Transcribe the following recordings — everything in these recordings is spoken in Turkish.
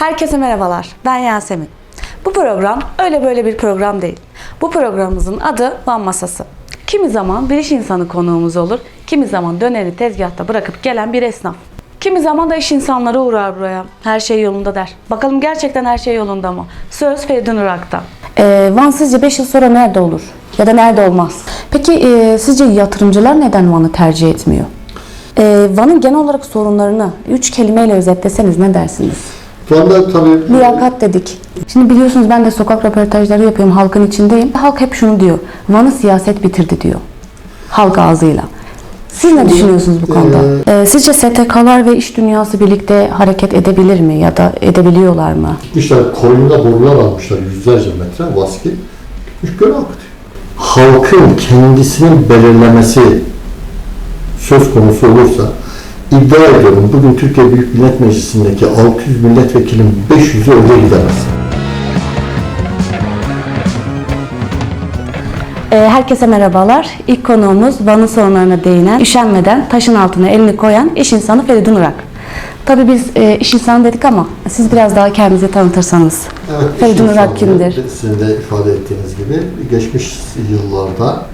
Herkese merhabalar. Ben Yasemin. Bu program öyle böyle bir program değil. Bu programımızın adı Van Masası. Kimi zaman bir iş insanı konuğumuz olur, kimi zaman döneri tezgahta bırakıp gelen bir esnaf. Kimi zaman da iş insanları uğrar buraya. Her şey yolunda der. Bakalım gerçekten her şey yolunda mı? Söz Feridun Irak'ta. Ee, Van sizce 5 yıl sonra nerede olur? Ya da nerede olmaz? Peki e, sizce yatırımcılar neden Van'ı tercih etmiyor? Ee, Van'ın genel olarak sorunlarını 3 kelimeyle özetleseniz ne dersiniz? Van'da tabii Liyakat dedik. Şimdi biliyorsunuz ben de sokak röportajları yapıyorum. Halkın içindeyim. Halk hep şunu diyor. Van'ı siyaset bitirdi diyor. Halk ağzıyla. Siz ne düşünüyorsunuz bu konuda? Ee, sizce STK'lar ve iş dünyası birlikte hareket edebilir mi ya da edebiliyorlar mı? gitmişler koyunda borular almışlar yüzlerce metre vaski. Gitmiş göl akıtıyor. Halkın kendisinin belirlemesi söz konusu olursa iddia ediyorum bugün Türkiye Büyük Millet Meclisi'ndeki 600 milletvekilin 500'ü öyle gidemez. Ee, herkese merhabalar. İlk konuğumuz Van'ın sorunlarına değinen, üşenmeden taşın altına elini koyan iş insanı Feridun Irak. Tabii biz e, iş insanı dedik ama siz biraz daha kendinizi tanıtırsanız. Evet, Feridun insanlığı, kimdir? Sizin de ifade ettiğiniz gibi geçmiş yıllarda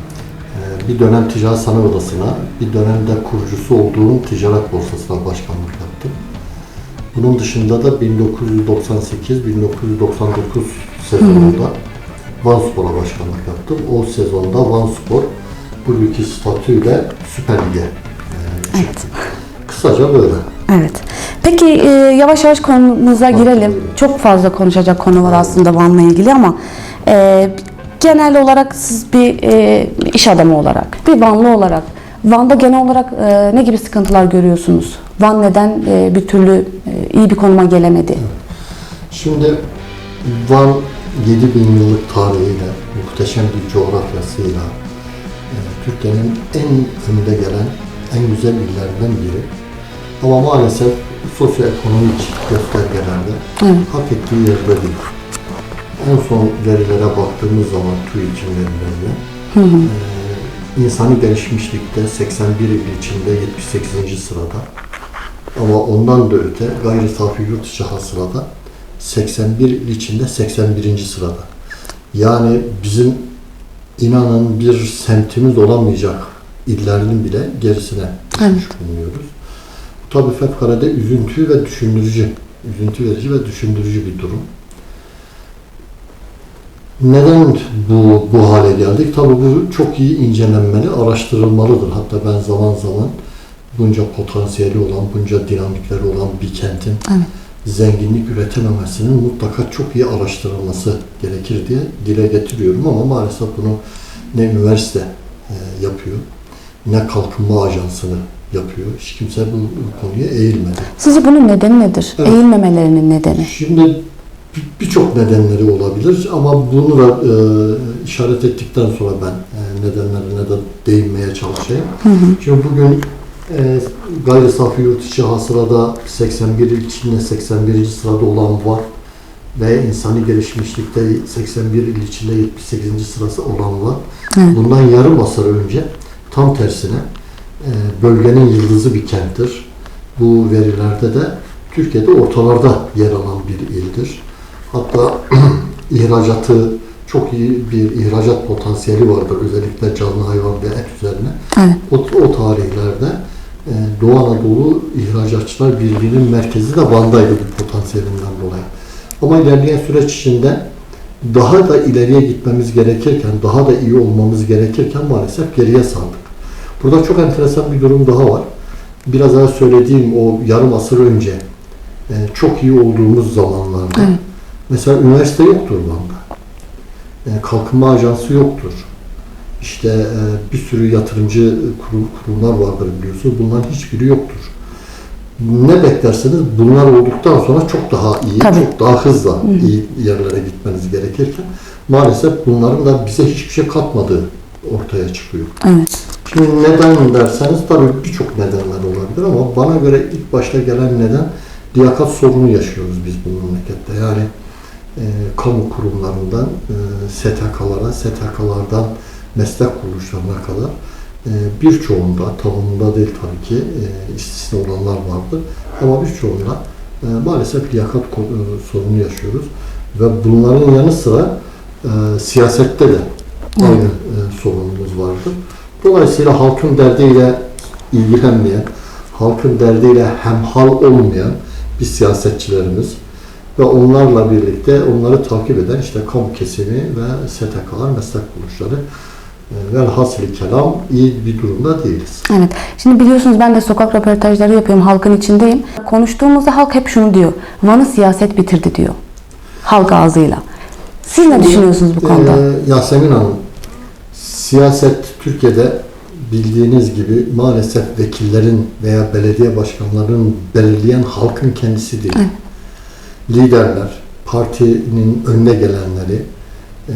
bir dönem Ticaret Sanayi Odası'na, bir dönemde kurucusu olduğum Ticaret Borsası'na başkanlık yaptım. Bunun dışında da 1998-1999 sezonunda Van Spor'a başkanlık yaptım. O sezonda Van Spor bugünkü statüyle Süper Lig'e e, çıktı. Kısaca böyle. Evet. Peki e, yavaş yavaş konumuza girelim. Çok fazla konuşacak konu var aslında Van'la ilgili ama e, genel olarak siz bir e, iş adamı olarak, bir Vanlı olarak Van'da genel olarak e, ne gibi sıkıntılar görüyorsunuz? Van neden e, bir türlü e, iyi bir konuma gelemedi? Şimdi Van 7000 yıllık tarihiyle, muhteşem bir coğrafyasıyla e, Türkiye'nin en önde gelen, en güzel illerinden biri. Ama maalesef sosyoekonomik göstergelerde hak ettiği yerde değil. En son verilere baktığımız zaman TÜİK'in verilerine e, insani gelişmişlikte 81 il içinde 78. sırada ama ondan da öte gayri safi yurt içi hasılada 81 il içinde 81. sırada. Yani bizim inanın bir semtimiz olamayacak illerinin bile gerisine düşmüş bulunuyoruz. Bu tabi fevkalade üzüntü ve düşündürücü, üzüntü verici ve düşündürücü bir durum. Neden bu, bu hale geldik? Tabi bu çok iyi incelenmeli, araştırılmalıdır. Hatta ben zaman zaman bunca potansiyeli olan, bunca dinamikleri olan bir kentin Evet. zenginlik üretememesinin mutlaka çok iyi araştırılması gerekir diye dile getiriyorum ama maalesef bunu ne üniversite e, yapıyor, ne kalkınma ajansını yapıyor. Hiç kimse bu, konuya eğilmedi. Sizce bunun nedeni nedir? Evet. Eğilmemelerinin nedeni. Şimdi birçok nedenleri olabilir ama bunu da e, işaret ettikten sonra ben e, nedenlerine de değinmeye çalışayım. Şimdi bugün e, gayri safi yurt içi hasılada 81 il içinde 81. sırada olan var ve insani gelişmişlikte 81 il içinde 78. sırası olan var. Evet. Bundan yarım asır önce tam tersine e, bölgenin yıldızı bir kenttir. Bu verilerde de Türkiye'de ortalarda yer alan bir ildir. Hatta ihracatı çok iyi bir ihracat potansiyeli vardır. Özellikle canlı hayvan ve et üzerine. Evet. O, o tarihlerde e, Doğu Anadolu ihracatçılar Birliği'nin merkezi de Van'daydı bu potansiyelinden dolayı. Ama ilerleyen süreç içinde daha da ileriye gitmemiz gerekirken, daha da iyi olmamız gerekirken maalesef geriye saldık. Burada çok enteresan bir durum daha var. Biraz daha söylediğim o yarım asır önce e, çok iyi olduğumuz zamanlarda Evet. Mesela üniversite yoktur Van'da. E, kalkınma ajansı yoktur. İşte e, bir sürü yatırımcı kurum, kurumlar vardır biliyorsunuz. Bunların hiçbiri yoktur. Ne beklerseniz bunlar olduktan sonra çok daha iyi, Tabii. çok daha hızla iyi yerlere gitmeniz gerekirken maalesef bunların da bize hiçbir şey katmadığı ortaya çıkıyor. Evet. Şimdi neden derseniz tabii birçok nedenler olabilir ama bana göre ilk başta gelen neden liyakat sorunu yaşıyoruz biz bu memlekette. Yani e, kamu kurumlarından e, STK'lara, STK'lardan meslek kuruluşlarına kadar e, birçoğunda, tamamında değil tabii ki e, istisna olanlar vardır ama birçoğunda e, maalesef liyakat e, sorunu yaşıyoruz. Ve bunların yanı sıra e, siyasette de aynı e, sorunumuz vardır. Dolayısıyla halkın derdiyle ilgilenmeyen, halkın derdiyle hemhal olmayan bir siyasetçilerimiz ve onlarla birlikte onları takip eden işte kamu kesimi ve STK'lar, meslek kuruluşları e, velhasıl kelam iyi bir durumda değiliz. Evet. Şimdi biliyorsunuz ben de sokak röportajları yapıyorum. Halkın içindeyim. Konuştuğumuzda halk hep şunu diyor. Van'ı siyaset bitirdi diyor. Halk ağzıyla. Siz ne düşünüyorsunuz bu konuda? Ee, Yasemin Hanım, siyaset Türkiye'de bildiğiniz gibi maalesef vekillerin veya belediye başkanlarının belirleyen halkın kendisi değil. Liderler, partinin önüne gelenleri, e,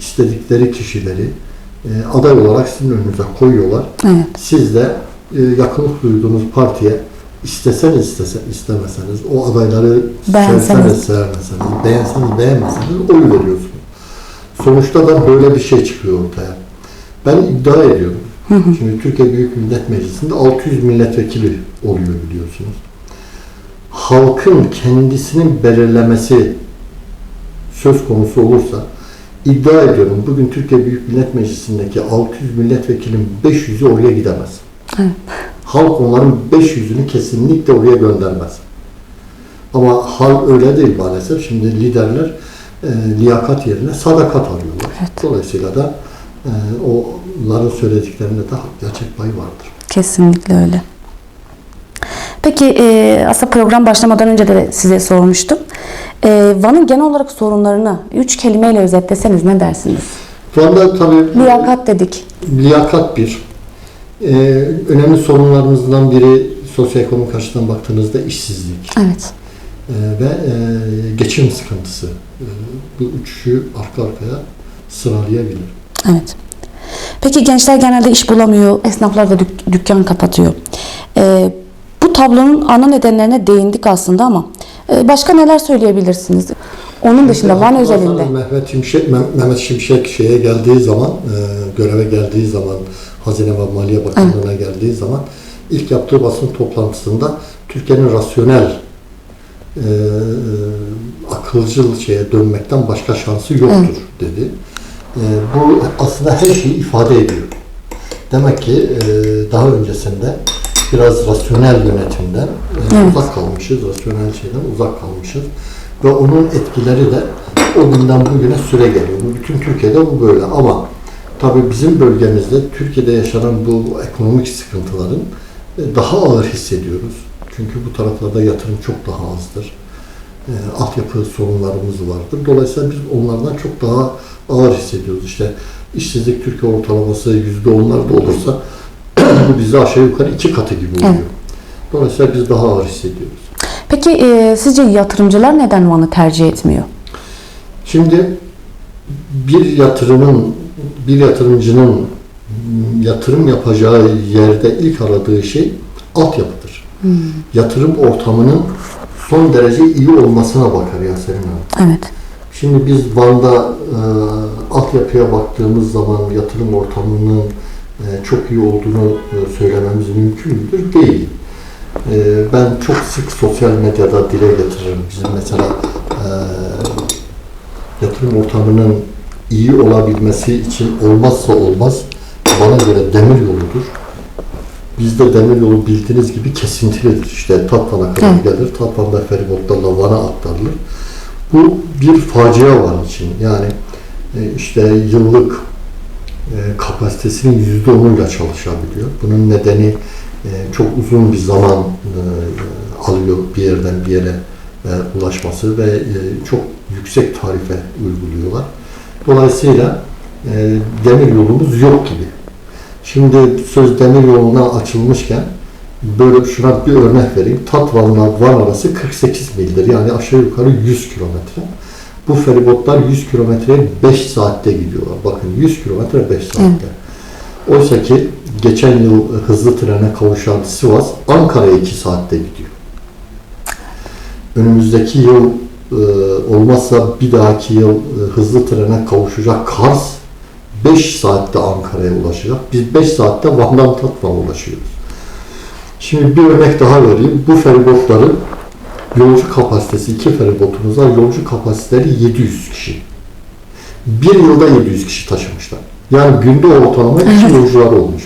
istedikleri kişileri e, aday olarak sizin önünüze koyuyorlar. Evet. Siz de e, yakınlık duyduğunuz partiye isteseniz istese, istemeseniz o adayları sevseniz sevmeseniz, beğenseniz beğenmeseniz oy veriyorsunuz. Sonuçta da böyle bir şey çıkıyor ortaya. Ben iddia ediyorum. Şimdi Türkiye Büyük Millet Meclisi'nde 600 milletvekili oluyor biliyorsunuz. Halkın kendisinin belirlemesi söz konusu olursa iddia ediyorum bugün Türkiye Büyük Millet Meclisi'ndeki 600 milletvekilin 500'ü oraya gidemez. Evet. Halk onların 500'ünü kesinlikle oraya göndermez. Ama hal öyle değil maalesef. Şimdi liderler e, liyakat yerine sadakat arıyorlar. Evet. Dolayısıyla da e, onların söylediklerinde de gerçek pay vardır. Kesinlikle öyle. Peki e, aslında program başlamadan önce de size sormuştum. E, Van'ın genel olarak sorunlarını üç kelimeyle özetleseniz ne dersiniz? Şu anda tabii Liyakat dedik. liyakat bir. E, önemli sorunlarımızdan biri sosyoekonomik açıdan baktığınızda işsizlik. Evet. Ee, ve e, geçim sıkıntısı. Ee, bu üçü arka arkaya sıralayabilir. Evet. Peki gençler genelde iş bulamıyor, esnaflar da dük- dükkan kapatıyor. E, bu tablonun ana nedenlerine değindik aslında ama e, başka neler söyleyebilirsiniz? Onun dışında Van özelinde. Mehmet Şimşek, Meh- Mehmet Şimşek şeye geldiği zaman, e, göreve geldiği zaman, Hazine ve Maliye Bakanlığı'na geldiği zaman ilk yaptığı basın toplantısında Türkiye'nin rasyonel e, akılcıl şeye dönmekten başka şansı yoktur dedi. E, bu aslında her şeyi ifade ediyor. Demek ki e, daha öncesinde biraz rasyonel yönetimden e, Evet. uzak kalmışız, rasyonel şeyden uzak kalmışız. Ve onun etkileri de o günden bugüne süre geliyor. Bütün Türkiye'de bu böyle ama tabii bizim bölgemizde Türkiye'de yaşanan bu ekonomik sıkıntıların e, daha ağır hissediyoruz. Çünkü bu taraflarda yatırım çok daha azdır. E, altyapı sorunlarımız vardır. Dolayısıyla biz onlardan çok daha ağır hissediyoruz. İşte işsizlik Türkiye ortalaması yüzde onlar da olursa bu bize aşağı yukarı iki katı gibi oluyor. Evet. Dolayısıyla biz daha ağır hissediyoruz. Peki e, sizce yatırımcılar neden Van'ı tercih etmiyor? Şimdi bir yatırımın, bir yatırımcının yatırım yapacağı yerde ilk aradığı şey altyapıdır. Yatırım ortamının son derece iyi olmasına bakar Yasemin Hanım. Evet. Şimdi biz Van'da e, altyapıya baktığımız zaman yatırım ortamının çok iyi olduğunu e, söylememiz mümkün müdür? Değil. E, ben çok sık sosyal medyada dile getiririm. Bizim mesela e, yatırım ortamının iyi olabilmesi için olmazsa olmaz bana göre demir yoludur. Bizde demir yolu bildiğiniz gibi kesintilidir. İşte Tatvan'a kadar Evet. gelir. Tatvan'da feribotlarla Van'a aktarılır. Bu bir facia var için. Yani e, işte yıllık e, kapasitesinin yüzde onuyla çalışabiliyor. Bunun nedeni e, çok uzun bir zaman e, alıyor bir yerden bir yere e, ulaşması ve e, çok yüksek tarife uyguluyorlar. Dolayısıyla e, demir yolumuz yok gibi. Şimdi söz demir yoluna açılmışken böyle şuna bir örnek vereyim. Tatvan'la Van arası 48 mildir. Yani aşağı yukarı 100 kilometre. Bu feribotlar 100 kilometreye 5 saatte gidiyorlar. Bakın 100 kilometre 5 saatte. Oysa ki geçen yıl hızlı trene kavuşan Sivas Ankara'ya 2 saatte gidiyor. Önümüzdeki yıl e, olmazsa bir dahaki yıl e, hızlı trene kavuşacak Kars 5 saatte Ankara'ya ulaşacak. Biz 5 saatte Van'dan Tatvan'a ulaşıyoruz. Şimdi bir örnek daha vereyim. Bu feribotların Yolcu kapasitesi, iki feribotumuz var. Yolcu kapasiteleri 700 kişi. Bir yılda 700 kişi taşımışlar. Yani günde ortalama iki yolcular olmuş.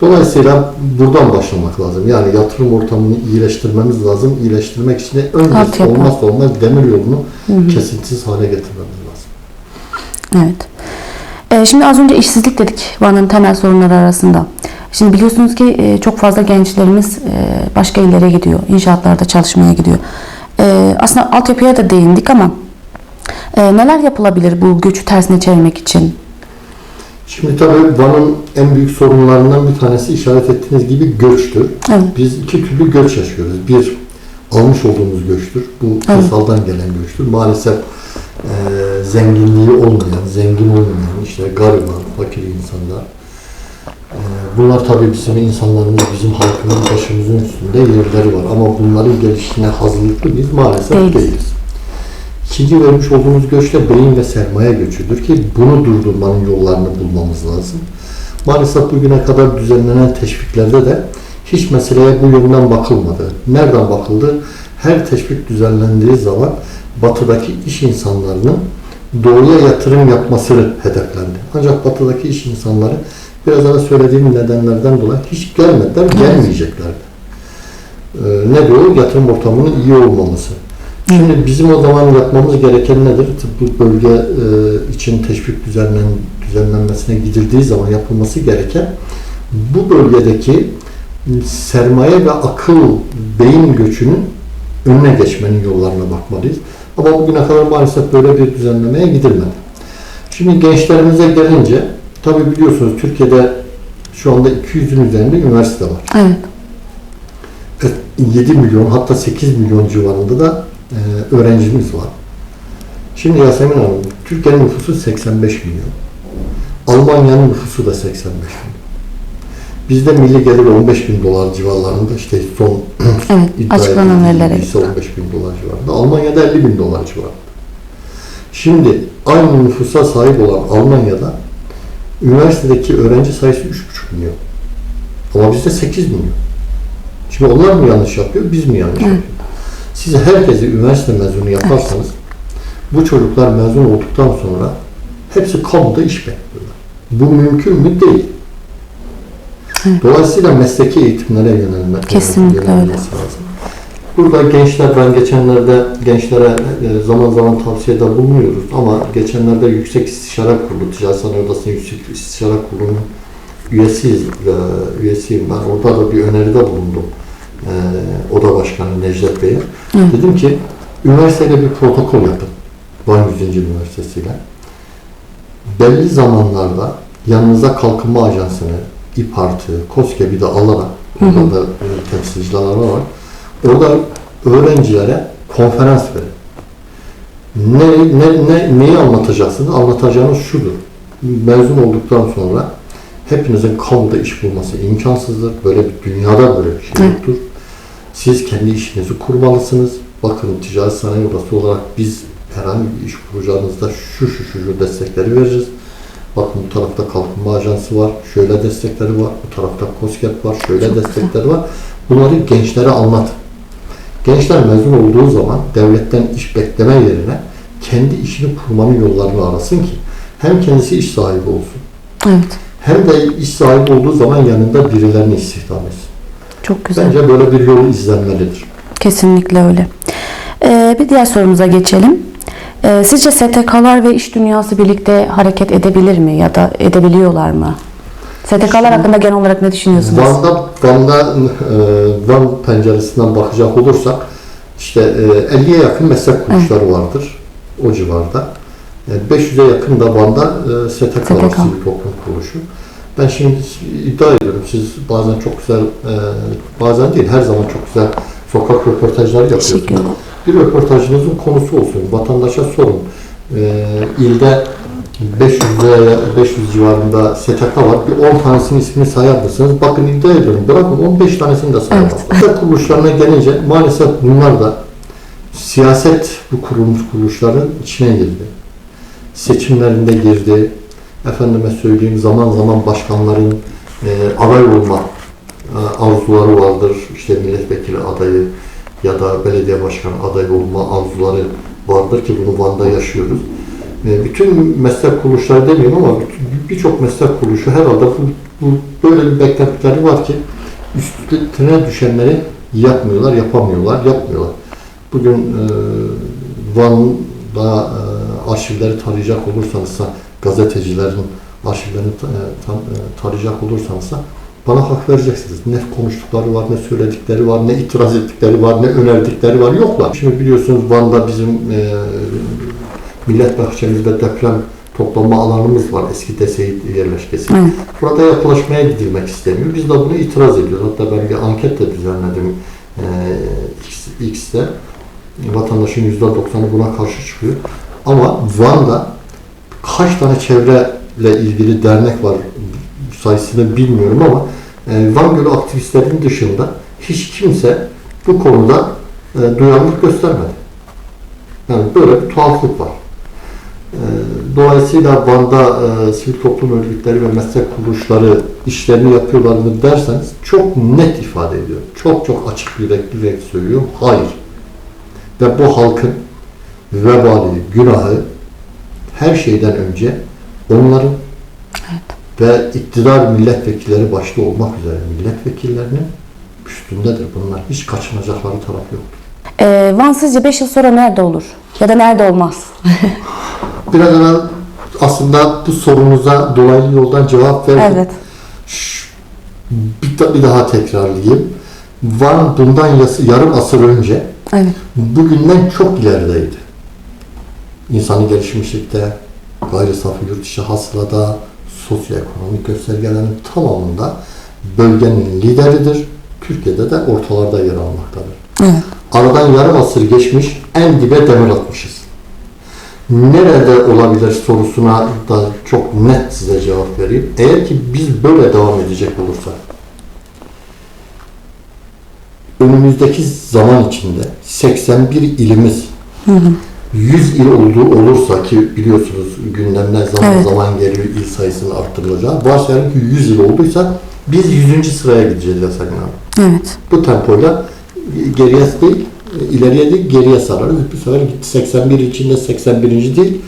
Dolayısıyla buradan başlamak lazım. Yani yatırım ortamını iyileştirmemiz lazım. İyileştirmek için de öncesi olmazsa olmaz demir yolunu kesintisiz hale getirmemiz lazım. Evet. Ee, şimdi az önce işsizlik dedik Van'ın temel sorunları arasında. Şimdi biliyorsunuz ki e, çok fazla gençlerimiz e, başka illere gidiyor. İnşaatlarda çalışmaya gidiyor. E, aslında altyapıya da değindik ama neler yapılabilir bu göçü tersine çevirmek için? Şimdi tabii Van'ın en büyük sorunlarından bir tanesi işaret ettiğiniz gibi göçtür. Evet. Biz iki türlü göç yaşıyoruz. Bir, almış olduğumuz göçtür. Bu Evet. gelen göçtür. Maalesef e, zenginliği olmayan, zengin olmayan, işte gariban, fakir insanlar. E, bunlar tabii bizim insanlarımız, bizim halkımızın başımızın üstünde yerleri var. Ama bunların gelişine hazırlıklı biz maalesef Değiliz. değiliz. İkinci vermiş olduğumuz göç de beyin ve sermaye göçüdür ki bunu durdurmanın yollarını bulmamız lazım. Maalesef bugüne kadar düzenlenen teşviklerde de hiç meseleye bu yönden bakılmadı. Nereden bakıldı? Her teşvik düzenlendiği zaman batıdaki iş insanlarının doğuya yatırım yapması hedeflendi. Ancak batıdaki iş insanları biraz evvel söylediğim nedenlerden dolayı hiç gelmediler, gelmeyeceklerdi. Ee, ne diyor? Yatırım ortamının iyi olmaması. Şimdi bizim o zaman yapmamız gereken nedir? Bu bölge e, için teşvik düzenlen, düzenlenmesine gidildiği zaman yapılması gereken bu bölgedeki sermaye ve akıl beyin göçünün önüne geçmenin yollarına bakmalıyız. Ama bugüne kadar maalesef böyle bir düzenlemeye gidilmedi. Şimdi gençlerimize gelince, tabi biliyorsunuz Türkiye'de şu anda 200'ün üzerinde üniversite var. Evet. 7 milyon hatta 8 milyon civarında da e, öğrencimiz var. Şimdi Yasemin Hanım, Türkiye'nin nüfusu 85 milyon. Almanya'nın nüfusu da 85 milyon. Bizde milli gelir 15 bin dolar civarlarında işte son Evet, açıklanan verilere ise 15 bin dolar civarında. Almanya'da 50 bin dolar civarında. Şimdi aynı nüfusa sahip olan Almanya'da üniversitedeki öğrenci sayısı 3,5 milyon. Ama bizde 8 milyon. Şimdi onlar mı yanlış yapıyor, biz mi yanlış yapıyoruz? Siz herkesi üniversite mezunu yaparsanız bu çocuklar mezun olduktan sonra hepsi kamuda iş bekliyorlar. Bu mümkün mü? Değil. Dolayısıyla mesleki eğitimlere yönelme, Kesinlikle öyle. lazım. Burada gençler, ben geçenlerde gençlere e, zaman zaman tavsiyede bulunuyoruz ama geçenlerde Yüksek İstişare Kurulu, Ticaret Sanayi Odası'nın Yüksek İstişare Kurulu'nun üyesiyiz, e, üyesiyim ben. Orada da bir öneride bulundum. E, Oda Başkanı Necdet Bey'e. Dedim ki, üniversiteyle bir protokol yapın. Van 100. Üniversitesi'yle. Belli zamanlarda yanınıza kalkınma ajansını, İPART'ı, KOSGEB'i de alarak, orada da e, temsilciler var. Orada öğrencilere konferans verin. Ne, ne, ne, neyi anlatacaksınız? Anlatacağınız şudur. Mezun olduktan sonra hepinizin kamuda iş bulması imkansızdır. Böyle bir dünyada böyle bir şey yoktur. Siz kendi işinizi kurmalısınız. Bakın ticaret sanayi odası olarak biz herhangi bir iş kuracağınızda şu şu şu, şu destekleri vereceğiz. Bakın bu tarafta kalkınma ajansı var, şöyle destekleri var, bu tarafta COSGAP var, şöyle destekleri var. Bunları gençlere anlatın. Gençler mezun olduğu zaman devletten iş bekleme yerine kendi işini kurmanın yollarını arasın ki hem kendisi iş sahibi olsun Evet. hem de iş sahibi olduğu zaman yanında birilerini istihdam etsin. Çok güzel. Bence böyle bir yol izlenmelidir. Kesinlikle öyle. Ee, bir diğer sorumuza geçelim. Ee, sizce STK'lar ve iş dünyası birlikte hareket edebilir mi ya da edebiliyorlar mı? STK'lar hakkında genel olarak ne düşünüyorsunuz? Van'da, Van'da e, Van penceresinden bakacak olursak işte e, 50'ye yakın meslek kuruluşları vardır o civarda. E, 500'e yakın da Van'da e, STK var, STK. sivil toplum kuruluşu. Ben şimdi iddia ediyorum siz bazen çok güzel, e, bazen değil her zaman çok güzel sokak röportajları yapıyorsunuz. Bir röportajınızın konusu olsun, vatandaşa sorun. E, ilde 500'e 500 civarında STK var. Bir 10 tanesinin ismini sayar mısınız? Bakın iddia ediyorum. Bırakın 15 tanesini de sayamazsınız. Evet. kuruluşlarına gelince maalesef bunlar da siyaset bu kurulmuş kuruluşların içine girdi. Seçimlerinde girdi. Efendime söyleyeyim zaman zaman başkanların e, aday olma e, arzuları vardır. İşte milletvekili adayı ya da belediye başkanı adayı olma arzuları vardır ki bunu Van'da yaşıyoruz. E, bütün meslek kuruluşları demiyorum ama birçok meslek kuruluşu herhalde bu, bu böyle bir beklentileri var ki üstüne düşenleri yapmıyorlar, yapamıyorlar, yapmıyorlar. Bugün e, Van'da e, arşivleri tarayacak olursanız, gazetecilerin arşivlerini e, e, tarayacak olursanız bana hak vereceksiniz. Ne konuştukları var, ne söyledikleri var, ne itiraz ettikleri var, ne önerdikleri var. Yoklar. Şimdi biliyorsunuz Van'da bizim e, millet bahçemizde deprem toplanma alanımız var. Eski DSİ yerleşkesi. Evet. Burada yaklaşmaya gidilmek istemiyor. Biz de bunu itiraz ediyoruz. Hatta ben bir anket de düzenledim e, X'te. Vatandaşın %90'ı buna karşı çıkıyor. Ama Van'da kaç tane çevreyle ilgili dernek var sayısını bilmiyorum ama e, Van Gölü aktivistlerinin dışında hiç kimse bu konuda e, duyarlılık göstermedi. Yani böyle bir tuhaflık var. E, Dolayısıyla Van'da e, sivil toplum örgütleri ve meslek kuruluşları işlerini yapıyorlar mı derseniz çok net ifade ediyorum. Çok çok açık bir yürekli söylüyorum. Hayır. Ve bu halkın vebali, günahı her şeyden önce onların ve iktidar milletvekilleri başta olmak üzere milletvekillerinin üstündedir bunlar. Hiç kaçınacakları taraf yoktur. Ee, Van sizce 5 yıl sonra nerede olur? Ya da nerede olmaz? Biraz evvel aslında bu sorunuza dolaylı yoldan cevap verdim. evet. Şş, Bir, bir daha tekrarlayayım. Van bundan yarım asır önce Evet. bugünden çok ilerideydi. İnsani gelişmişlikte, gayri safi yurt içi hasılada, sosyoekonomik göstergelerin tamamında bölgenin lideridir. Türkiye'de de ortalarda yer almaktadır. Evet. Aradan yarım asır geçmiş, en dibe demir atmışız. Nerede olabilir sorusuna da çok net size cevap vereyim. Eğer ki biz böyle devam edecek olursak, önümüzdeki zaman içinde 81 ilimiz 100 il olduğu olursa ki biliyorsunuz gündemler zaman Evet. zaman geliyor il sayısının arttırılacağı. Varsayalım ki 100 il olduysa biz 100. sıraya gideceğiz Yasemin Hanım Evet. bu tempoyla geriye değil, ileriye değil geriye sararız. Bu sefer gitti 81 içinde 81. değil.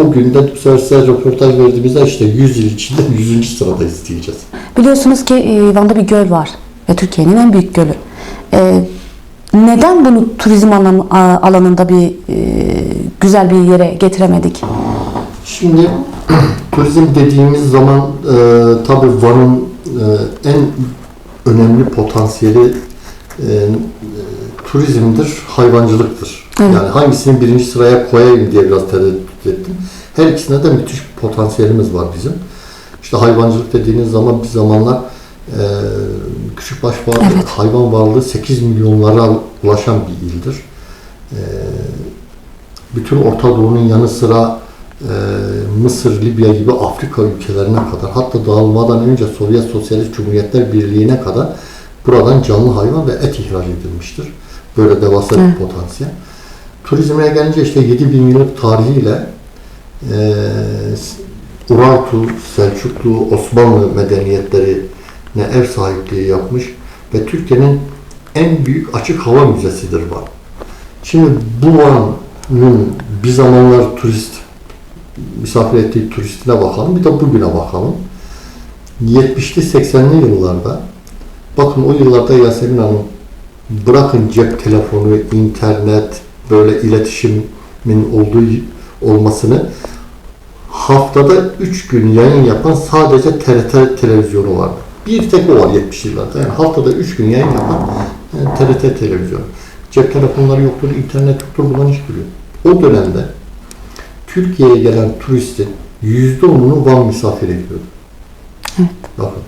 O günde bu sefer size röportaj verdiğimizde işte 100 yıl içinde 100. sıradayız diyeceğiz. Biliyorsunuz ki e, Van'da bir göl var ve Türkiye'nin en büyük gölü. E, neden bunu turizm alanında bir e, güzel bir yere getiremedik? Şimdi turizm dediğimiz zaman e, tabii Van'ın e, en önemli potansiyeli e, turizmdir, hayvancılıktır. Evet. Yani hangisini birinci sıraya koyayım diye biraz tereddüt ettim. Her ikisinde de müthiş bir potansiyelimiz var bizim. İşte hayvancılık dediğiniz zaman bir zamanlar e, küçükbaş var, Evet. hayvan varlığı 8 milyonlara ulaşan bir ildir. E, bütün Orta Doğu'nun yanı sıra e, Mısır, Libya gibi Afrika ülkelerine kadar hatta dağılmadan önce Sovyet Sosyalist Cumhuriyetler Birliği'ne kadar buradan canlı hayvan ve et ihraç edilmiştir. Böyle devasa bir potansiyel. Turizme gelince işte 7000 yıllık tarihiyle e, Urartu, Selçuklu, Osmanlı medeniyetlerine ev sahipliği yapmış ve Türkiye'nin en büyük açık hava müzesidir Van. Şimdi bu Van'ın bir zamanlar turist misafir ettiği turistine bakalım bir de bugüne bakalım. 70'li 80'li yıllarda bakın o yıllarda Yasemin Hanım bırakın cep telefonu, internet, böyle iletişimin olduğu olmasını haftada 3 gün yayın yapan sadece TRT televizyonu vardı. Bir tek o var 70 yıllarda. Yani haftada 3 gün yayın yapan e, TRT televizyonu. Cep telefonları yoktur, internet yoktur, bunların hiçbiri yok. O dönemde Türkiye'ye gelen turistin %10'unu Van misafir ediyordu. Bakın.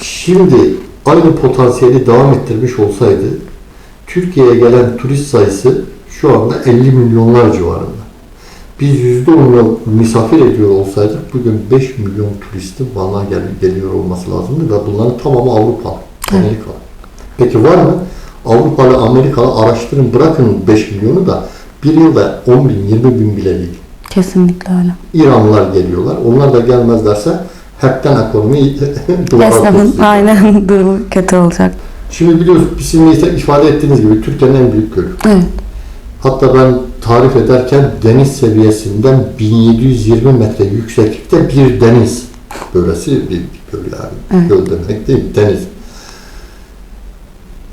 Şimdi aynı potansiyeli devam ettirmiş olsaydı Türkiye'ye gelen turist sayısı şu anda 50 milyonlar civarında. Biz %10'unu misafir ediyor olsaydık bugün 5 milyon turistin Van'a gel geliyor olması lazımdı ve bunların tamamı Avrupalı, Amerikalı. Peki var mı? Avrupalı, Amerikalı araştırın bırakın 5 milyonu da bir yılda 10 bin, 20 bin bile değil. Kesinlikle öyle. İranlılar geliyorlar. Onlar da gelmezlerse hepten ekonomi Esnafın aynen durumu kötü olacak. Şimdi biliyorsunuz sizin de ifade ettiğiniz gibi Türkiye'nin en büyük gölü. Evet. Hatta ben tarif ederken deniz seviyesinden 1720 metre yükseklikte bir deniz. Böylesi bir göl yani. Evet. Göl demek değil, deniz.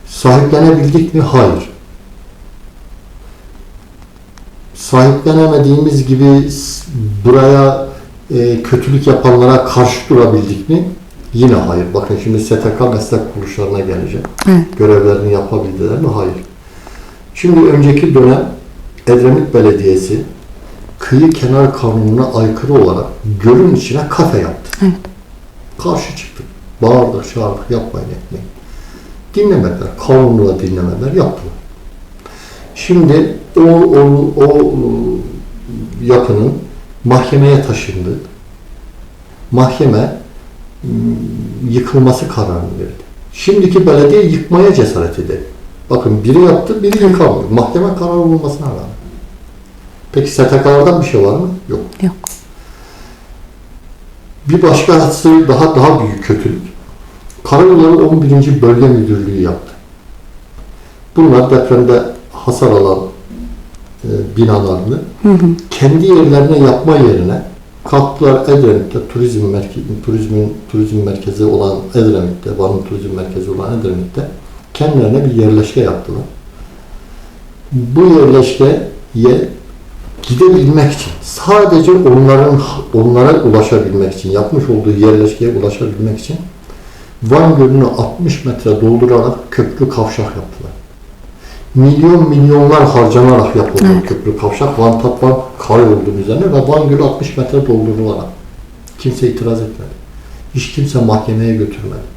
Sahiplenebildik mi? Hayır. Sahiplenemediğimiz gibi buraya e, kötülük yapanlara karşı durabildik mi? Yine hayır. Bakın şimdi STK meslek kuruluşlarına gelecek. Evet. Görevlerini yapabildiler mi? Hayır. Şimdi önceki dönem Edremit Belediyesi kıyı kenar kanununa aykırı olarak gölün içine kafe yaptı. Evet. Karşı çıktık. Bağırdık, çağırdık, yapmayın etmeyin. Dinlemediler. Kanunu da dinlemediler, yaptılar. Şimdi o, o, o yapının mahkemeye taşındı. Mahkeme m, yıkılması kararını verdi. Şimdiki belediye yıkmaya cesaret ededi. Bakın biri yaptı, biri yıkamıyor. Mahkeme kararı olmasına rağmen. Peki STK'lardan bir şey var mı? Yok. Yok. Bir başkası daha daha büyük kötülük. Karayolları 11. Bölge Müdürlüğü yaptı. Bunlar depremde hasar alan e, binalarını kendi yerlerine yapma yerine kalktılar Edremit'te turizm merkezi, turizmin turizm merkezi olan Edremit'te, Van'ın turizm merkezi olan Edremit'te kendilerine bir yerleşke yaptılar. Bu yerleşkeye gidebilmek için, sadece onların onlara ulaşabilmek için, yapmış olduğu yerleşkeye ulaşabilmek için Van Gölü'nü 60 metre doldurarak köprü kavşak yaptılar. Milyon milyonlar harcanarak yapıldı Evet. köprü kavşak. Van Tatvan karayolunun üzerine ve Van Gölü 60 metre doldurularak. Kimse itiraz etmedi. Hiç kimse mahkemeye götürmedi.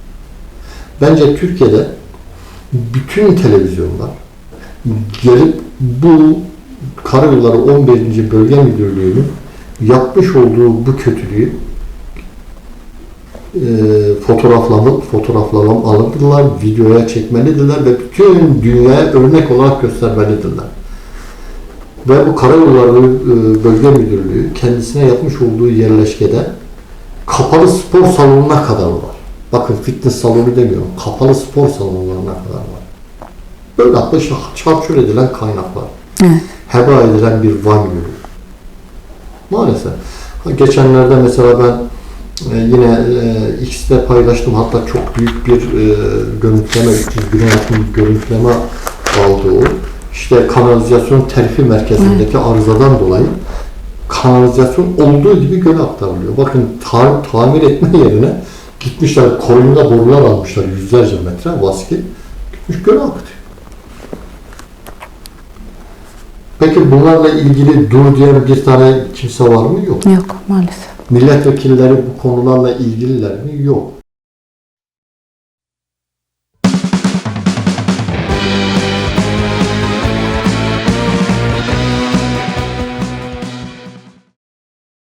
Bence Türkiye'de bütün televizyonlar gelip bu Karayolları 11. Bölge Müdürlüğü'nün yapmış olduğu bu kötülüğü e, fotoğraflanıp fotoğraflanıp alındılar, videoya çekmelidirler ve bütün dünyaya örnek olarak göstermelidirler. Ve bu Karayolları e, Bölge Müdürlüğü kendisine yapmış olduğu yerleşkede kapalı spor salonuna kadar var. Bakın fitness salonu demiyorum. Kapalı spor var. Böyle hatta çarçur edilen kaynaklar Evet. heba edilen bir Van Gölü. Maalesef. Geçenlerde mesela ben e, yine e, X'te paylaştım. Hatta çok büyük bir e, görüntüleme, 300 bine yakın bir görüntüleme aldı o. İşte kanalizasyon terfi merkezindeki arızadan dolayı kanalizasyon olduğu gibi göle aktarılıyor. Bakın ta- tamir etme yerine gitmişler koyunda borular almışlar yüzlerce metre vaski. Gitmiş göle akıtıyor. Peki bunlarla ilgili dur diyen bir tane kimse var mı? Yok. Yok maalesef. Milletvekilleri bu konularla ilgililer mi? Yok.